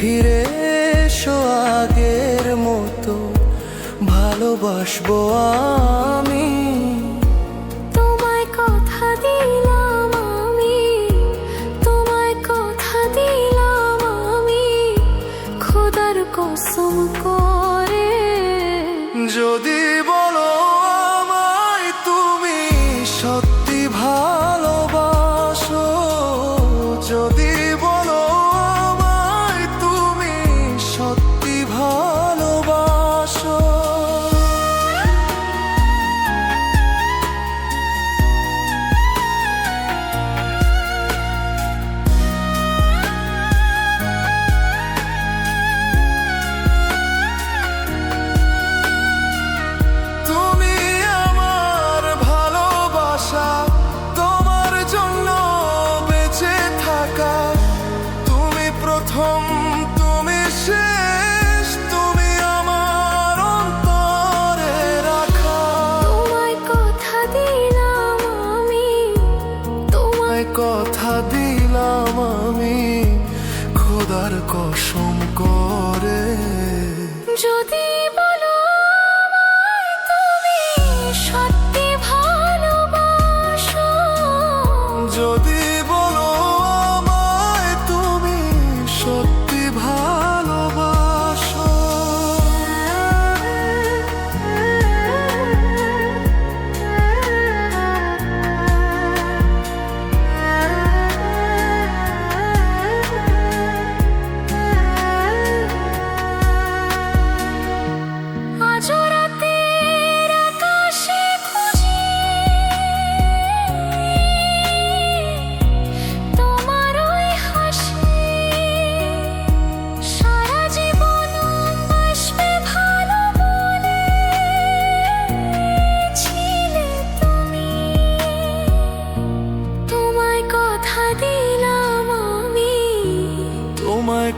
ফিরে এসো আগের মতো ভালোবাসবো আমি। তোমায় কথা দিলাম আমি তোমায় কথা দিলাম আমি খোদার কসম করে। যদি বলো আমি খোদার কসম করে।